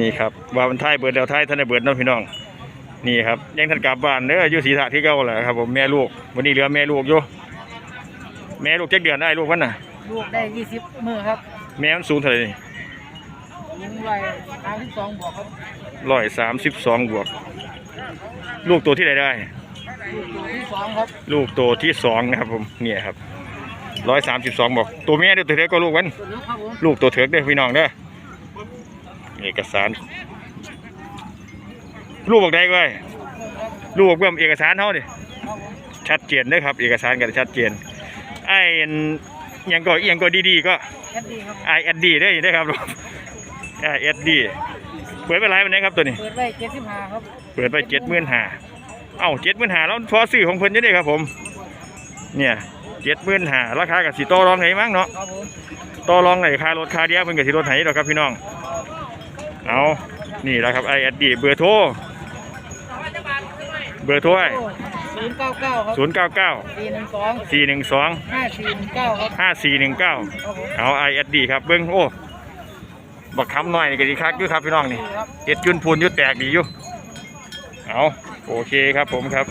นี่ครับว่ามันท้ายเบิดแล้วท้ายท่านได้เบิดเนาะพี่น้อง นี่ครับยังท่านกลับบ้านเด้ออยู่ศรีสะที่เก่าแหละครับผมแม่ลูกวันนี้เหลือแม่ลูกอยู่แม่ลูกเจ็ดเดือนได้ลูกมันน่ะ ลูกได้ยี่สิบมือครับแม่มันสูงเท่าไหร่นี่ยิงไว้สามสิบสองบวกครับร้อยสามสิบสองบวก ลูกตัวที่ไหนได้ ลูกตัวที่สองครับลูกตัวที่สองนะครับผมเนี่ยครับร้อยสามสิบสองบอกตัวแม่เด้อตัวเถิกก็ลูกมันตัวนี้ครับผมลูกตัวเถิกเด้อพี่น้องเด้อ เอกสารลูกบอกได้ก็ลูกบอกเบิ่มเอกสารเท่าดิครับผมชัดเจนเด้อครับ เอกสารกันชัดเจนไอ้อันอิหยังก็อิหยังก็ดีๆก็แคดดี้ครับไอเอสดีได้ได้อครับไอเอสดีเปิดไปไลฟ์วันไหนครับตัวนี้ เปิดไว้เจ็ดสิบห้าครับ เปิดไปเจ็ดหมื่นหาเอ้าเจ็ดหมื่นหาแล้วพอซื้อของเพิ่นอยังได้ครับผม เนี่ยเจ็ดหมื่นหาราคากับสีต่อรองไหนมั้งเนาะครับผมต่อรองไหนค่ารถค่าเดียวเพิ่นกับสีรถไหนหรอกครับพี่น้อง เอานี่แหละครับไอเอสดีเบอร์โทรเบอร์โทรศูนย์เก้าเก้าครับศูนย์เก้าเก้าสี่หนึ่งสองสี่หนึ่งสองห้าสี่หนึ่งเก้าครับห้าสี่หนึ่งเก้าครับผมเอาไอเอสดีครับเบิ้งโอ้บักคำหน่อยนี่ก็ดีคักอยู่ครับพี่น้องนี่ครับเจ็ดจุนพูนอยุดแตกดีอยู่เอาโอเคครับผมครับ